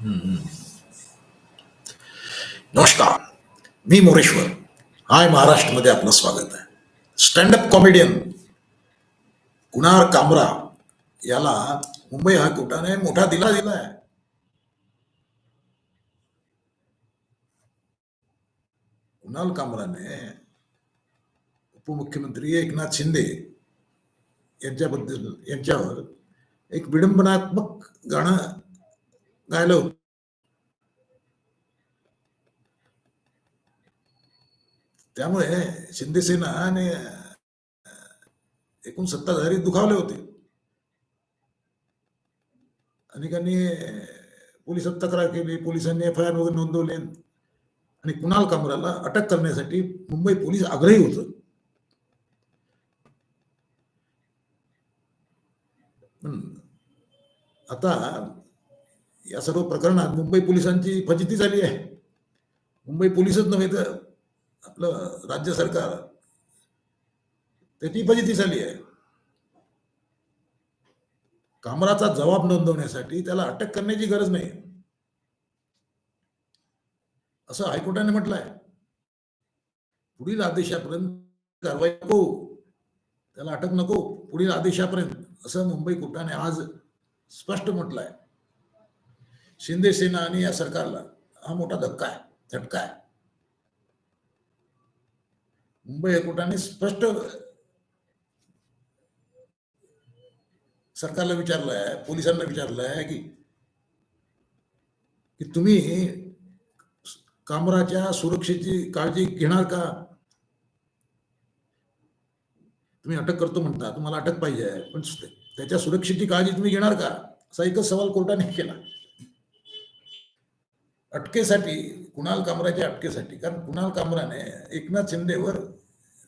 नमस्कार. मी मोरेश्वर. हाय महाराष्ट्रमध्ये आपलं स्वागत आहे. स्टँडअप कॉमेडियन कुणाल कामरा याला मुंबई हायकोर्टाने मोठा दिला दिलाय. कुणाल कामराने उपमुख्यमंत्री एकनाथ शिंदे यांच्याबद्दल यांच्यावर एक विडंबनात्मक गाणं गायलं त्यामुळे त्यामुळे शिंदेसेना आणि एकूण सत्ताधारी दुखावले होते. अनेकांनी पोलिसात तक्रार केली पोलिसांनी एफ आय आर वगैरे नोंदवले आणि कुणाल कामराला अटक करण्यासाठी मुंबई पोलीस आग्रही होत. आता या सर्व प्रकरणात मुंबई पोलिसांची फजिती झाली आहे. मुंबई पोलीसच नव्हे तर आपलं राज्य सरकार. त्याची फजिती झाली आहे. कामराचा जबाब नोंदवण्यासाठी त्याला अटक करण्याची गरज नाही. असं हायकोर्टाने म्हटलं आहे पुढील आदेशापर्यंत कारवाई नको. त्याला अटक नको. पुढील आदेशापर्यंत असं मुंबई कोर्टाने आज स्पष्ट म्हटलं आहे शिंदे सेना आणि या सरकारला हा मोठा धक्का आहे झटका आहे. मुंबई हायकोर्टाने स्पष्ट सरकारला विचारलं आहे पोलिसांना विचारलं आहे की की तुम्ही कामराच्या सुरक्षेची काळजी घेणार का? तुम्ही अटक करतो म्हणता तुम्हाला अटक पाहिजे पण त्याच्या सुरक्षेची काळजी तुम्ही घेणार का? असा एकच सवाल कोर्टाने केला. अटकेसाठी कुणाल कामराच्या अटकेसाठी कारण कुणाल कामराने एकनाथ शिंदेवर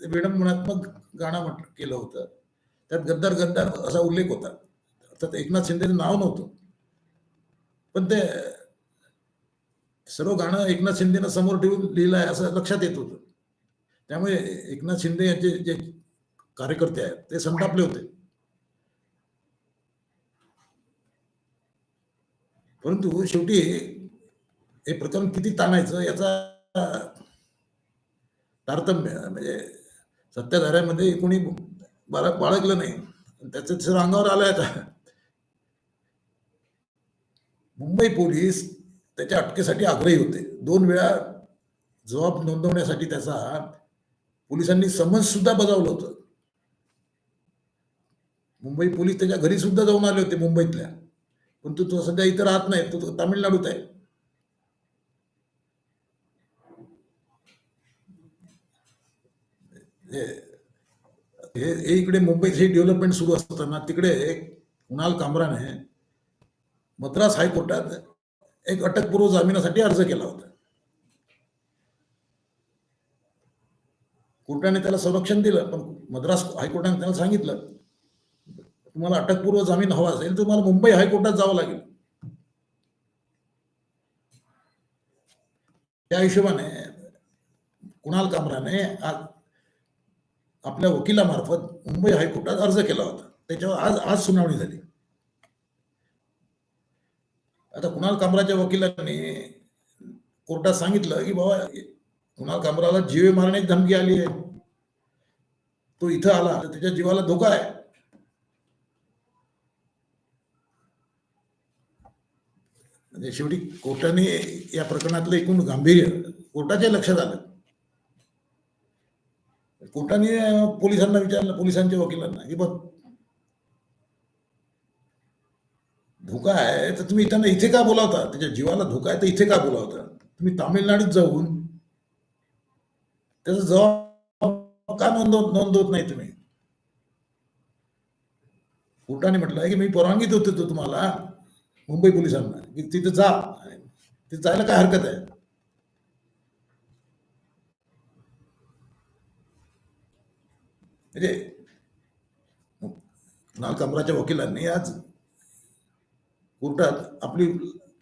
विडंबनात्मक गाणं म्हट केलं होतं. त्यात गद्दार गद्दार असा उल्लेख होता. अर्थात एकनाथ शिंदेचं नाव नव्हतं. पण ते सर्व गाणं एकनाथ शिंदेनं समोर ठेवून लिहिलं आहे असं लक्षात येत होतं. त्यामुळे एकनाथ शिंदे यांचे जे कार्यकर्ते आहेत ते संतापले होते. परंतु शेवटी हे प्रकरण किती ताणायचं याचा तारतम्य म्हणजे सत्ताधाऱ्यामध्ये कोणी बाळग बाळगलं नाही. त्याचं सर्व अंगावर आलंय आता. मुंबई पोलीस त्याच्या अटकेसाठी आग्रही होते. दोन वेळा जबाब नोंदवण्यासाठी त्याचा पोलिसांनी समन्स सुद्धा बजावलं होतं. मुंबई पोलीस त्याच्या घरी सुद्धा जाऊन आले होते मुंबईतल्या. पण तो तो सध्या इथं राहत नाही. तो तामिळनाडूत आहे. हे इकडे मुंबईत हे डेव्हलपमेंट सुरू असताना तिकडे कुणाल कामराने मद्रास हायकोर्टात एक अटकपूर्व जामिनासाठी अर्ज केला होता. कोर्टाने त्याला संरक्षण दिलं पण मद्रास हायकोर्टाने त्याला सांगितलं तुम्हाला अटकपूर्व जामीन हवा असेल तर तुम्हाला मुंबई हायकोर्टात जावं लागेल. त्या हिशोबाने कुणाल कामराने आज आपल्या वकिलामार्फत मुंबई हायकोर्टात अर्ज केला होता. त्याच्यावर आज आज सुनावणी झाली. आता कुणाल कामराच्या वकिलांनी कोर्टात सांगितलं की बाबा कुणाल कामराला जीवे मारण्याची धमकी आली आहे. तो इथं आला तर त्याच्या जीवाला धोका आहे. म्हणजे शेवटी कोर्टाने या प्रकरणातलं एकूण गांभीर्य कोर्टाच्या लक्षात आलं. कोर्टाने पोलिसांना विचारलं पोलिसांच्या वकिलांना हे बघ. धोका आहे तर तुम्ही त्यांना इथे का बोलावता? त्याच्या जीवाला धोका आहे तर इथे का बोलावता? तुम्ही तामिळनाडूत जाऊन त्याचा जबाब का नोंदवत नोंदवत नाही तुम्ही? कोर्टाने म्हटलं की मी परवानगी देतो तो तुम्हाला मुंबई पोलिसांना. की तिथे जा. तिथे जायला काय हरकत आहे? म्हणजे कुणाल कमराच्या वकिलांनी आज कोर्टात आपली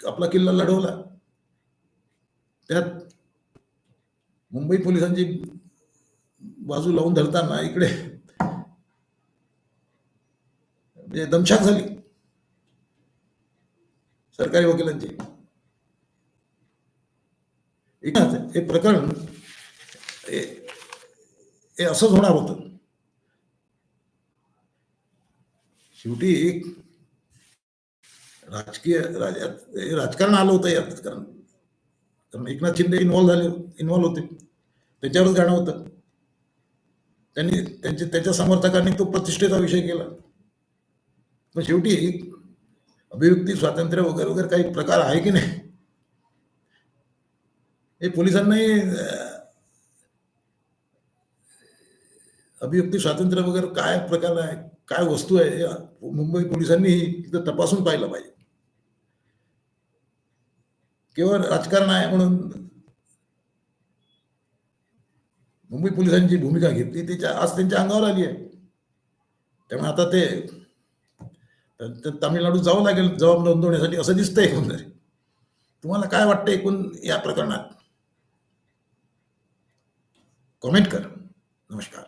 आपला किल्ला लढवला. त्यात मुंबई पोलिसांची बाजू लावून धरताना इकडे म्हणजे दमछाक झाली. सरकारी वकिलांची. हे प्रकरण हे असंच होणार होतं. शेवटी एक राजकीय राजकारण आलं होतं यात कारण कारण एकनाथ शिंदे इन्व्हॉल्व झाले इन्व्हॉल्व होते. त्याच्यावरच गाणं होतं. त्यांनी त्यांचे त्याच्या समर्थकांनी तो प्रतिष्ठेचा विषय केला. पण शेवटी अभिव्यक्ती स्वातंत्र्य वगैरे वगैरे काही प्रकार आहे की नाही? हे पोलिसांनाही अभिव्यक्ती स्वातंत्र्य वगैरे काय प्रकार आहे काय वस्तू आहे? मुंबई पोलिसांनी तिथं तपासून पाहिलं पाहिजे. केवळ राजकारण आहे म्हणून मुंबई पोलिसांची भूमिका घेतली त्याच्या आज त्यांच्या अंगावर आली आहे. त्यामुळे आता ते तामिळनाडू जावं लागेल जबाब नोंदवण्यासाठी असं दिसतंय एकंदरीत. तुम्हाला काय वाटतं एकूण या प्रकरणात? कमेंट कर. नमस्कार.